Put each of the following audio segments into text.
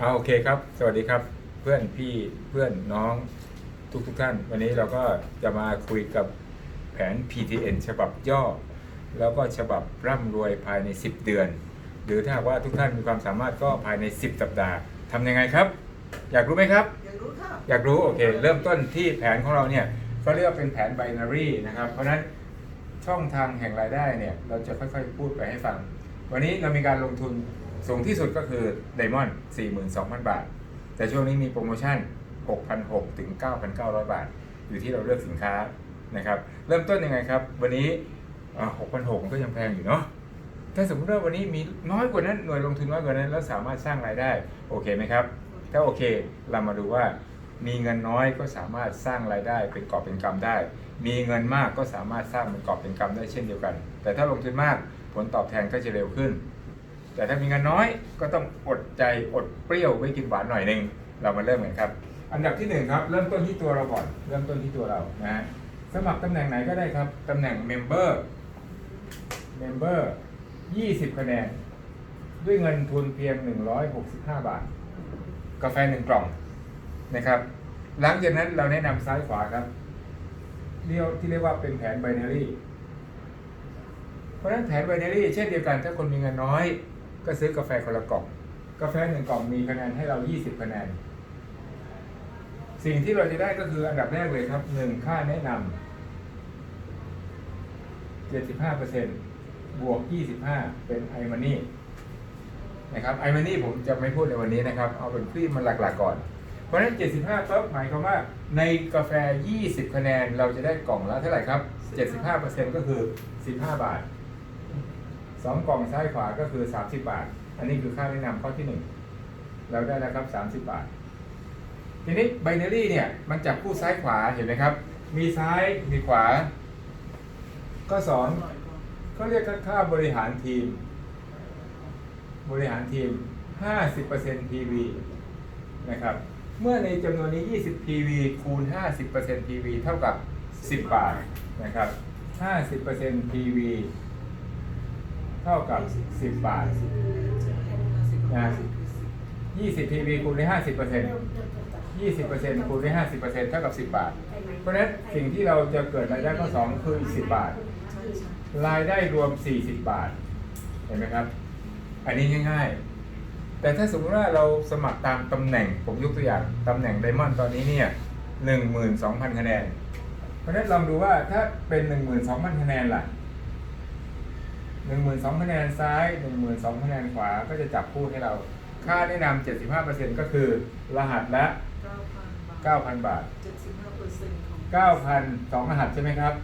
เอาโอเคครับ สวัสดีครับ เพื่อนพี่เพื่อนน้องทุกทุกๆท่าน วันนี้เราก็จะมาคุยกับแผน PTN ฉบับย่อ แล้วก็ฉบับร่ำรวยภายใน 10 เดือน หรือถ้าหากว่าทุกท่านมีความสามารถก็ภายใน 10 สัปดาห์ทำยังไงครับ อยากรู้ไหมครับ อยากรู้ค่ะอยากรู้โอเค เริ่มต้นที่แผนของเราเนี่ยก็เรียกว่าเป็นแผน binary นะครับ เพราะฉะนั้นช่องทางแห่งรายได้เนี่ยเราจะค่อยๆ พูดไปให้ฟัง วันนี้เรามีการลงทุน สูงที่สุดก็คือ Diamond 42,000 บาท แต่ช่วงนี้มีโปรโมชั่น 6,600 ถึง 9,900 บาท อยู่ที่เราเลือกสินค้านะครับ เริ่มต้นยังไงครับ วันนี้ 6,600 มันก็ยังแพงอยู่เนาะถ้าสมมติว่าวันนี้มีน้อยกว่านั้นหน่วยลงทุนน้อยกว่านั้นแล้วสามารถสร้างรายได้ โอเคไหมครับ ถ้าโอเคเรามาดูว่ามีเงินน้อยก็สามารถสร้างรายได้เป็นกอบเป็นกำได้ มีเงินมากก็สามารถสร้างเป็นกอบเป็นกำได้เช่นเดียวกัน แต่ถ้าลงทุนมากผลตอบแทนก็จะเร็วขึ้น แต่ถ้ามีเงินน้อยก็ต้องอดใจอดเปรี้ยวไว้กินหวานหน่อยหนึ่งเรามาเริ่มกันครับ อันดับที่หนึ่งครับ เริ่มต้นที่ตัวเราก่อน เริ่มต้นที่ตัวเรานะฮะสมัครตำแหน่งไหนก็ได้ครับ ตำแหน่งเมมเบอร์เมมเบอร์20คะแนน ด้วยเงินทุนเพียง165บาท กาแฟหนึ่งกล่องนะครับ หลังจากนั้นเราแนะนำซ้ายขวาครับเรียกที่เรียกว่าเป็นแผน binary เพราะฉะนั้นแผน binary เช่นเดียวกันถ้าคนมีเงินน้อย ก็ซื้อกาแฟคนละกล่อง กาแฟหนึ่งกล่องมีคะแนนให้เรา 20 คะแนน สิ่งที่เราจะได้ก็คืออันดับแรกเลยครับหนึ่งค่าแนะนำ75%บวก 25 เป็นไอมันนี่นะครับไอมันนี่ผมจะไม่พูดในวันนี้นะครับ เอาเป็นครีมมันหลักๆก่อน เพราะฉะนั้น 75ปั๊บหมายความว่าในกาแฟ 20 คะแนนเราจะได้กล่องละเท่าไหร่ครับ 75%ก็คือ 15 บาท 2กล่องซ้ายขวาก็คือ 30 บาท อันนี้คือค่าแนะนำข้อที่ 1 เราได้แล้วครับ 30 บาท ทีนี้ไบเนารี่เนี่ย มันจับคู่ซ้ายขวาเห็นไหมครับ มีซ้ายมีขวา ก็สอนเขาเรียกค่าบริหารทีม บริหารทีม 50% PV นะครับ เมื่อในจำนวนนี้ 20 PV คูณ 50% PV เท่ากับ 10 บาทนะครับ 50% PV เท่ากับ 10 บาทนะ20 PV คูณด้วย50% 20%คูณด้วย50%เท่ากับ 10 บาท เพราะฉะนั้นสิ่งที่เราจะเกิดรายได้ข้อ2คืออีก 10 บาท รายได้รวม 40 บาท เห็นไหมครับ อันนี้ง่ายๆ แต่ถ้าสมมติว่าเราสมัครตามตำแหน่ง ผมยกตัวอย่างตำแหน่งไดมอนด์ตอนนี้เนี่ย12,000 คะแนน เพราะฉะนั้นลองดูว่าถ้าเป็น 12,000 คะแนนล่ะ 12,000คะแนนซ้าย12,000คะแนนขวาก็จะจับคู่ให้เรา ค่าแนะนำ75%ก็คือ รหัสละ9,000บาทเจ็ดสิบห้าเปอร์เซ็นต์ของ9,000สองรหัสใช่ไหมครับ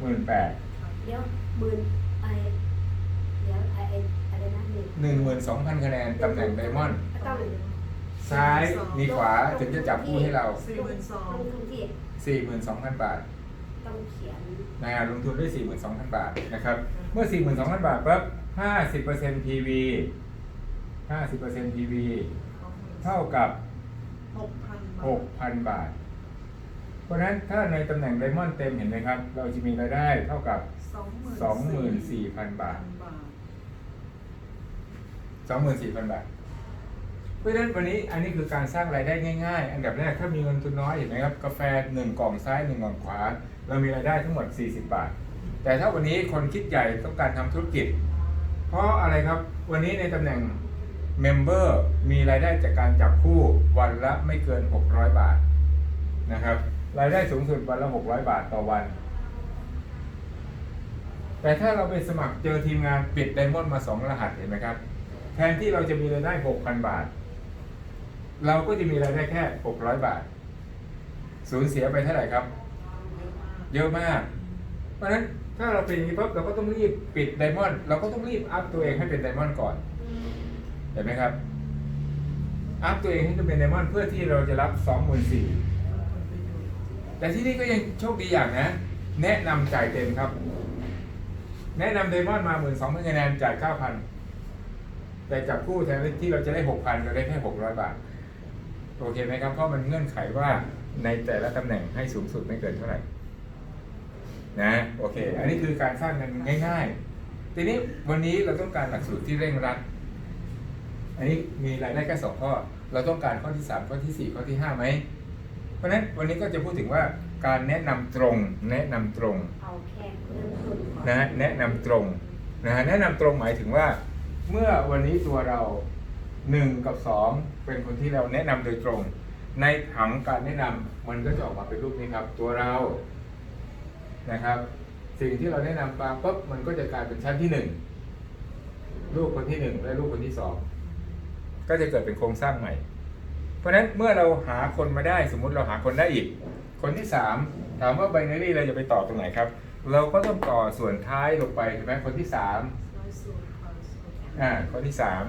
18,000เดี๋ยวหมื่นไอเดี๋ยวไอไออะไรนะหนึ่ง12,000คะแนนตำแหน่งไดมอนด์ต้องซ้ายมีขวาถึงจะจับคู่ให้เราสี่หมื่นสองลงทุนที่42,000บาท ต้องเขียนนะฮะลงทุนด้วย 42,000 บาทนะครับ เมื่อ 42,000 บาทปั๊บ50% PV 50% PV เท่ากับ หกพันบาท6,000 บาท เพราะฉะนั้นถ้าในตำแหน่งไดมอนด์เต็มเห็นไหมครับ เราจะมีรายได้เท่ากับ สองหมื่น24,000 บาท บาท 24,000 บาท เพราะฉะนั้นวันนี้อันนี้คือการสร้างรายได้ง่ายๆ อันดับแรกถ้ามีเงินทุนน้อยเห็นไหมครับ กาแฟ 1 กล่องซ้าย 1 กล่องขวา เรามีรายได้ทั้งหมด 40 บาท แต่ถ้าวันนี้คนคิดใหญ่ต้องการทำธุรกิจ เพราะอะไรครับวันนี้ในตำแหน่งเมมเบอร์มีรายได้จากการจับคู่วันละไม่เกิน 600 บาทนะครับรายได้สูงสุดวันละ 600 บาทต่อวัน แต่ถ้าเราไปสมัครเจอทีมงานปิดไดมอนด์มา 2 รหัสเห็นไหมครับ แทนที่เราจะมีรายได้ 6,000 บาท เราก็จะมีรายได้แค่ 600 บาท สูญเสียไปเท่าไหร่ครับ เยอะมาก เพราะฉะนั้นถ้าเราเป็นอย่างนี้ปั๊บเราก็ต้องรีบปิดไดมอนด์เราก็ต้องรีบอัพตัวเองให้เป็นไดมอนด์ก่อนเห็นไหมครับอัพตัวเองให้เป็นไดมอนด์เพื่อที่เราจะรับ24,000แต่ที่นี่ก็ยังโชคดีอย่างนะ แนะนำจ่ายเต็มครับ แนะนำไดมอนด์มา12,000คะแนนจ่าย9,000แต่จับคู่แทนที่เราจะได้6,000เราได้แค่600บาท โอเคไหมครับ เพราะมันเงื่อนไขว่าในแต่ละตำแหน่งให้สูงสุดไม่เกินเท่าไหร่ นะโอเค อันนี้คือการสร้างเงินง่าย ๆ ทีนี้วันนี้เราต้องการหลักสูตรที่เร่งรัด อันนี้มีรายได้แค่สองข้อ เราต้องการข้อที่สามข้อที่สี่ข้อที่ห้าไหม เพราะฉะนั้นวันนี้ก็จะพูดถึงว่าการแนะนำตรง แนะนำตรงเอาแค่เริ่มต้นก่อนนะฮะแนะนำตรงนะฮะแนะนำตรงหมายถึงว่า เมื่อวันนี้ตัวเราหนึ่งกับสองเป็นคนที่เราแนะนำโดยตรง ในผังการแนะนำมันก็จะออกมาเป็นรูปนี้ครับ ตัวเรา นะครับ สิ่งที่เราแนะนำไปปุ๊บมันก็จะกลายเป็นชั้นที่หนึ่งรูปคนที่หนึ่งและรูปคนที่สองก็จะเกิดเป็นโครงสร้างใหม่ เพราะฉะนั้นเมื่อเราหาคนมาได้สมมุติเราหาคนได้อีก คนที่สามถามว่าไบนารี่เราจะไปต่อตรงไหนครับ เราก็ต้องต่อส่วนท้ายลงไปใช่ไหมคนที่สามอ่าคนที่สาม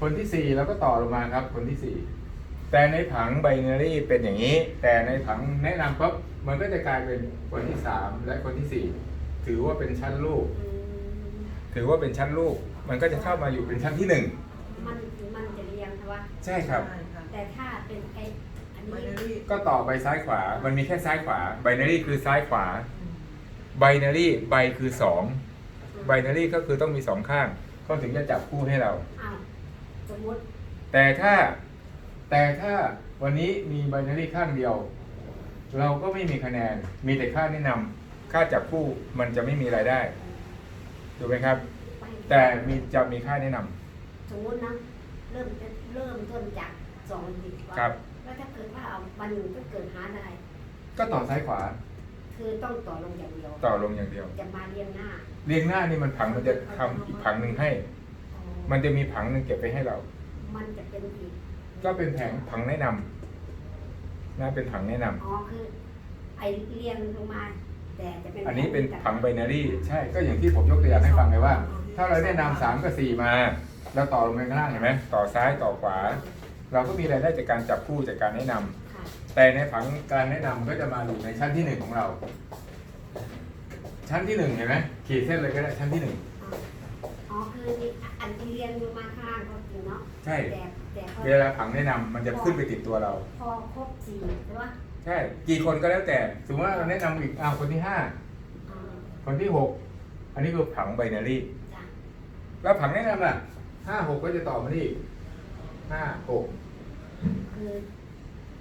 คนที่สี่เราก็ต่อลงมาครับคนที่สี่แต่ในผังไบนารี่เป็นอย่างนี้ แต่ในผังแนะนำปุ๊บ มันก็จะกลายเป็นคนที่สามและคนที่สี่ถือว่าเป็นชั้นลูกอืมถือว่าเป็นชั้นลูก มันก็จะเข้ามาอยู่เป็นชั้นที่หนึ่งมันมันจะเรียงใช่ปะใช่ครับใช่ค่ะแต่ถ้าเป็นไออันไบนี้นารี่ก็ต่อไปซ้ายขวา มันมีแค่ซ้ายขวาไบนารีคือซ้ายขวาอืมไบนารีไบคือสองไบนารีก็คือต้องมีสองข้างเขาถึงจะจับคู่ให้เราอ้าวสมมติแต่ถ้าแต่ถ้าวันนี้มีไบนารีข้างเดียว เราก็ไม่มีคะแนน มีแต่ค่าแนะนำค่าจับคู่มันจะไม่มีรายได้ ถูกไหมครับไปแต่มีจะมีค่าแนะนำสมมตินะ เริ่มจะเริ่มต้นจากสองดีกว่าครับ แล้วถ้าเกิดว่าเอาวันหนึ่งก็เกิดหาได้ ก็ต่อซ้ายขวา คือต้องต่อลงอย่างเดียว ต่อลงอย่างเดียว จะมาเรียงหน้า เรียงหน้านี่มันผังมันจะทำอีกผังหนึ่งให้อ๋อมันจะมีผังหนึ่งเก็บไปให้เรา มันจะเป็นอีก ก็เป็นแผงผังแนะนำ นะเป็นผังแนะนำอ๋อคือไอเรียงลงมา แต่จะเป็นอันนี้เป็นผังไบนารีใช่ก็อย่างที่ผมยกตัวอย่างให้ฟังไงว่า ถ้าเราแนะนำสามกับสี่มา แล้วต่อลงไปข้างล่างเห็นไหมต่อซ้ายต่อขวา เราก็มีรายได้จากการจับคู่จากการแนะนำค่ะแต่ในผังการแนะนำก็จะมาอยู่ในชั้นที่หนึ่งของเรา ชั้นที่หนึ่งเห็นไหมขีดเส้นเลยก็ได้ชั้นที่หนึ่ง อ๋อคือนี่อันที่เรียงลงมาข้างล่างก็จริงเนาะใช่ แต่แต่พอเวลาผังแนะนำมันจะขึ้นไปติดตัวเรา พอครบสี่ใช่ปะใช่ กี่คนก็แล้วแต่สมมติว่าเราแนะนำอีกอ้าวคนที่ห้าอ่าคนที่หกอันนี้คือผังไบนารีจ้ะแล้วผังแนะนำล่ะห้าหกก็จะต่อมาที่ห้าหกคือ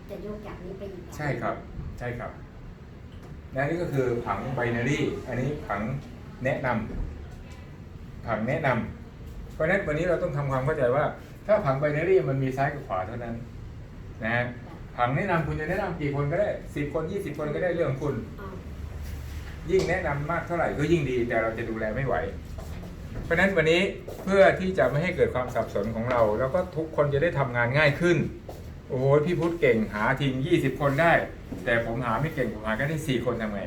จะยกจากนี้ไปอีกใช่ครับ ใช่ครับและนี่ก็คือผังไบนารีอันนี้ผังแนะนำ ผังแนะนำเพราะฉะนั้นวันนี้เราต้องทำความเข้าใจว่า ถ้าผังไบนารีมันมีซ้ายกับขวาเท่านั้นนะฮะผังแนะนำคุณจะแนะนำกี่คนก็ได้สิบคนยี่สิบคนก็ได้เรื่องคุณ ยิ่งแนะนำมากเท่าไหร่ก็ยิ่งดี แต่เราจะดูแลไม่ไหว เพราะฉะนั้นวันนี้เพื่อที่จะไม่ให้เกิดความสับสนของเรา แล้วก็ทุกคนจะได้ทำงานง่ายขึ้นโอ้ยพี่พุทธเก่งหาทีม20คนได้ แต่ผมหาไม่เก่งผมหาแค่ได้4คนทำไง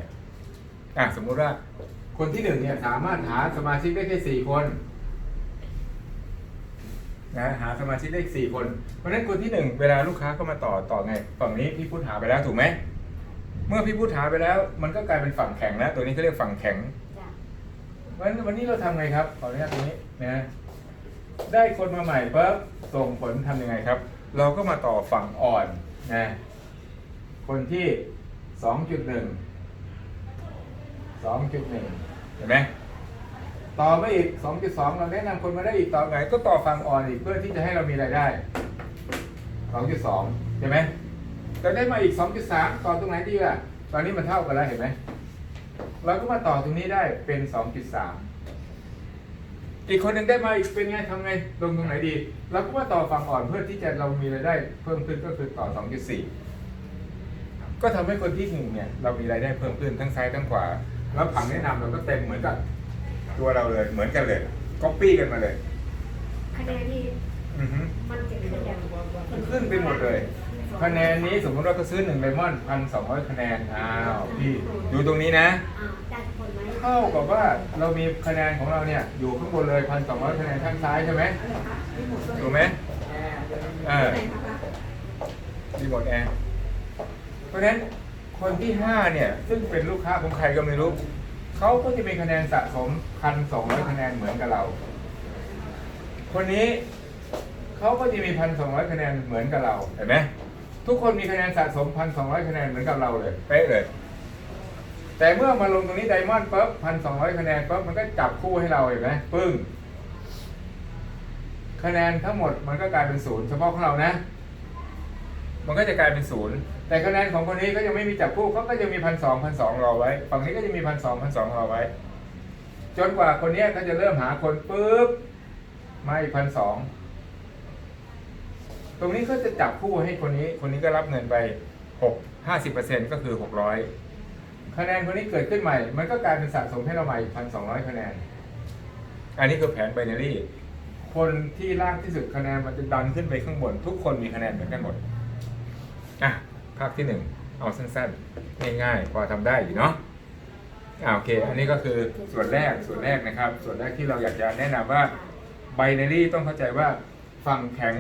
อะสมมุติว่า คนที่หนึ่งเนี่ยสามารถหาสมาชิกได้แค่สี่คนนะหาสมาชิกได้สี่คน เพราะฉะนั้นคนที่หนึ่งเวลาลูกค้าเข้ามาต่อต่อไง ฝั่งนี้พี่พุทธหาไปแล้วถูกไหม เมื่อพี่พุทธหาไปแล้ว มันก็กลายเป็นฝั่งแข็งแล้ว ตัวนี้เขาเรียกฝั่งแข็งจ้ะวันวันนี้เราทำไงครับขออนุญาตตรงนี้นะได้คนมาใหม่ปั๊บส่งผลทำยังไงครับ เราก็มาต่อฝั่งอ่อนนะคนที่สองจุดหนึ่ง สองจุดหนึ่งเห็นไหมต่อไปอีกสองจุดสองเราแนะนำคนมาได้อีกต่อไงก็ต่อฝั่งอ่อนอีกเพื่อที่จะให้เรามีรายได้สองจุดสองเห็นไหมเราได้มาอีกสองจุดสามต่อตรงไหนดีล่ะ ตอนนี้มันเท่ากันแล้วเห็นไหมเราก็มาต่อตรงนี้ได้เป็น 2.3 อีกคนหนึ่งได้มาอีกเป็นไงทำไงลงตรงไหนดีเราก็มาต่อฝั่งอ่อนเพื่อที่จะเรามีรายได้เพิ่มขึ้นก็คือต่อ 2.4 ก็ทำให้คนที่หนึ่งเนี่ยเรามีรายได้เพิ่มขึ้นทั้งซ้ายทั้งขวา แล้วผังแนะนำเราก็เต็มเหมือนกับตัวเราเลยเหมือนกันเลยก๊อปปี้กันมาเลยคะแนนที่อือฮึมันจะขึ้นอย่างขึ้นไปหมดเลย คะแนนนี้สมมติว่าก็ซื้อหนึ่งไดมอนด์พันสองร้อยคะแนนอ้าวพี่ดูตรงนี้นะ อ่าได้คนไหมเท่ากับว่าเรามีคะแนนของเราเนี่ยอยู่ข้างบนเลยพันสองร้อยคะแนนข้างซ้ายใช่ไหมถูกไหมเออรีโมทแอร์เพราะฉะนั้น คนที่ห้าเนี่ย ซึ่งเป็นลูกค้าของใครก็ไม่รู้ เขาก็จะมีคะแนนสะสมพันสองร้อยคะแนนเหมือนกับเรา คนนี้เขาก็จะมีพันสองร้อยคะแนนเหมือนกับเราเห็นไหมทุกคนมีคะแนนสะสมพันสองร้อยคะแนนเหมือนกับเราเลยเป๊ะเลย แต่เมื่อมาลงตรงนี้ไดมอนด์ปุ๊บพันสองร้อยคะแนนปุ๊บมันก็จับคู่ให้เราเห็นไหมปึ้งคคะแนนทั้งหมดมันก็กลายเป็นศูนย์เฉพาะของเรานะ มันก็จะกลายเป็นศูนย์แต่คะแนนของคนนี้ก็ยังไม่มีจับคู่เขาก็จะมีพันสองพันสองรอไว้ ฝั่งนี้ก็จะมีพันสองพันสองรอไว้ จนกว่าคนนี้เขาจะเริ่มหาคนปุ๊บมาอีกพันสองตรงนี้ก็จะจับคู่ให้คนนี้ คนนี้ก็รับเงินไปหกห้าสิบเปอร์เซ็นก็คือหกร้อยคะแนนคนนี้เกิดขึ้นใหม่ มันก็กลายเป็นสะสมให้เราใหม่พันสองร้อยคะแนน อันนี้คือแผนไบนารี่ คนที่ล่างที่สุดคะแนนมันจะดันขึ้นไปข้างบน ทุกคนมีคะแนนเหมือนกันหมด อะภาคที่หนึ่งเอาสั้นๆ ง่ายๆ พอทำได้อยู่เนาะอ่าโอเค อันนี้ก็คือส่วนแรกส่วนแรกนะครับ ส่วนแรกที่เราอยากจะแนะนำว่าไบนารีต้องเข้าใจว่าฝั่งแข็ง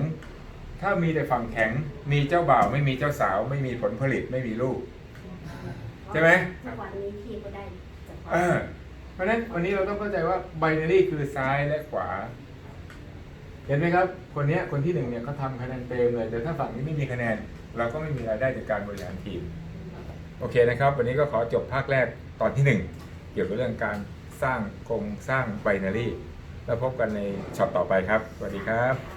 ถ้ามีแต่ฝั่งแข็ง มีเจ้าบ่าวไม่มีเจ้าสาว ไม่มีผลผลิตไม่มีลูก ใช่ไหมเมื่อวานนี้พี่ก็ได้จากเออเพราะฉะนั้นวันนี้เราต้องเข้าใจว่าไบนารีคือซ้ายและขวา เห็นไหมครับ คนนี้คนที่หนึ่งเนี่ยเขาทำคะแนนเต็มเลย แต่ถ้าฝั่งนี้ไม่มีคะแนน เราก็ไม่มีรายได้จากการบริหารทีม โอเคนะครับ วันนี้ก็ขอจบภาคแรกตอนที่หนึ่งเกี่ยวกับเรื่องการสร้างโครงสร้างไบนารีแล้วพบกันในช็อตต่อไปครับ สวัสดีครับ